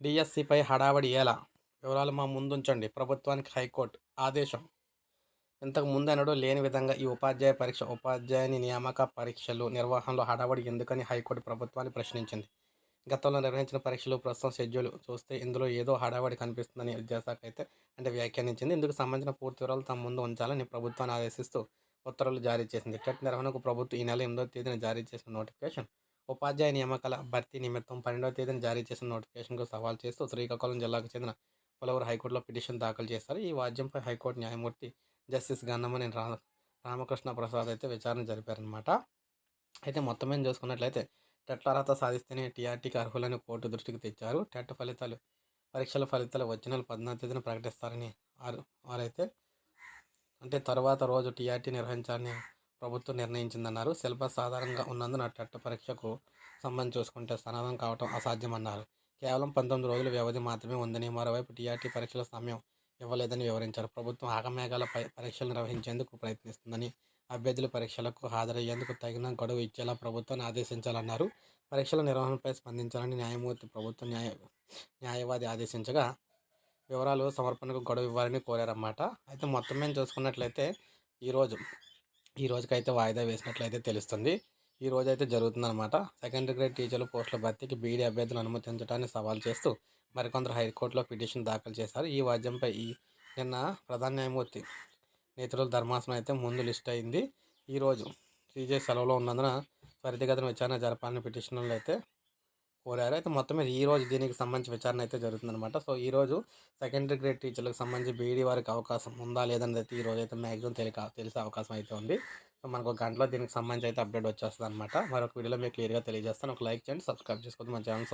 డిఎస్సిపై హడావడి ఎలా? వివరాలు మా ముందుంచండి. ప్రభుత్వానికి హైకోర్టు ఆదేశం. ఇంతకు ముందెన్నడూ లేని విధంగా ఈ ఉపాధ్యాయ పరీక్ష ఉపాధ్యాయుని నియామక పరీక్షలు నిర్వహణలో హడావడి ఎందుకని హైకోర్టు ప్రభుత్వాన్ని ప్రశ్నించింది. గతంలో నిర్వహించిన పరీక్షలు ప్రస్తుతం షెడ్యూల్ చూస్తే ఇందులో ఏదో హడావడి కనిపిస్తుందని విద్యాశాఖ అయితే అంటే వ్యాఖ్యానించింది. ఇందుకు సంబంధించిన పూర్తి వివరాలు తమ ముందు ఉంచాలని ప్రభుత్వాన్ని ఆదేశిస్తూ ఉత్తర్వులు జారీ చేసింది. టెట్ నిర్వహణకు ప్రభుత్వం ఈ నెల ఎనిమిదో తేదీన జారీ చేసిన నోటిఫికేషన్ ఉపాధ్యాయ నియామకాల భర్తీ నిమిత్తం పన్నెండవ తేదీన జారీ చేసిన నోటిఫికేషన్కు సవాల్ చేస్తూ శ్రీకాకుళం జిల్లాకు చెందిన పలువురు హైకోర్టులో పిటిషన్ దాఖలు చేశారు. ఈ వాద్యంపై హైకోర్టు న్యాయమూర్తి జస్టిస్ గన్నమని రా రామకృష్ణ ప్రసాద్ అయితే విచారణ జరిపారనమాట అయితే మొత్తం మీద చూసుకున్నట్లయితే టెట్ల అర్హత సాధిస్తేనే టీఆర్టీకి అర్హులని కోర్టు దృష్టికి తెచ్చారు. టెట్ ఫలితాలు పరీక్షల ఫలితాలు వచ్చిన నెల పద్నాలుగు తేదీన ప్రకటిస్తారని వారు వారైతే అంటే తర్వాత రోజు టీఆర్టీ నిర్వహించాలని ప్రభుత్వం నిర్ణయించిందన్నారు. సిలబస్ సాధారణంగా ఉన్నందున టెట్ పరీక్షకు సంబంధం చూసుకుంటే సమాధానం కావటం అసాధ్యమన్నారు. కేవలం పంతొమ్మిది రోజుల వ్యవధి మాత్రమే ఉందని మరోవైపు టీఆర్టీ పరీక్షల సమయం ఇవ్వలేదని వివరించారు. ప్రభుత్వం ఆగమేఘాల పరీక్షలు నిర్వహించేందుకు ప్రయత్నిస్తుందని అభ్యర్థుల పరీక్షలకు హాజరయ్యేందుకు తగిన గడువు ఇచ్చేలా ప్రభుత్వాన్ని ఆదేశించాలన్నారు. పరీక్షల నిర్వహణపై స్పందించాలని న్యాయమూర్తి ప్రభుత్వ న్యాయ న్యాయవాది ఆదేశించగా వివరాలు సమర్పణకు గడువు ఇవ్వాలని కోరారన్నమాట. అయితే మొత్తం మేము చూసుకున్నట్లయితే ఈరోజు ఈ రోజుకైతే వాయిదా వేసినట్లయితే తెలుస్తుంది. ఈ రోజు అయితే జరుగుతుందన్నమాట. సెకండరీ గ్రేడ్ టీచర్ల పోస్టుల భర్తీకి బీడీ అభ్యర్థులను అనుమతించడాన్ని సవాల్ చేస్తూ మరికొందరు హైకోర్టులో పిటిషన్ దాఖలు చేశారు. ఈ వాద్యంపై ఈ నిన్న ప్రధాన న్యాయమూర్తి నేతృత్వ ధర్మాసనం అయితే ముందు లిస్ట్ అయింది. ఈరోజు సీజే సెలవులో ఉన్నందున త్వరితగతిన విచారణ జరపాలని పిటిషన్లు అయితే కోరారు. అయితే మొత్తం మీద ఈ రోజు దీనికి సంబంధించి విచారణ అయితే జరుగుతుందన్నమాట. సో ఈరోజు సెకండరీ గ్రేడ్ టీచర్లకు సంబంధించి బీఈడీ వారికి అవకాశం ఉందా లేదనేది అయితే ఈ రోజు అయితే మ్యాక్సిమం తెలియ తెలిసే అవకాశం అయితే ఉంది. సో మనకు ఒక గంటలో దీనికి సంబంధించి అయితే అప్డేట్ వచ్చేస్తుంది అనమాట మరొక వీడియోలో మీకు క్లియర్గా తెలియజేస్తాను. ఒక లైక్ చేయండి సబ్స్క్రైబ్ చేసుకోవద్దు. మన ఛానల్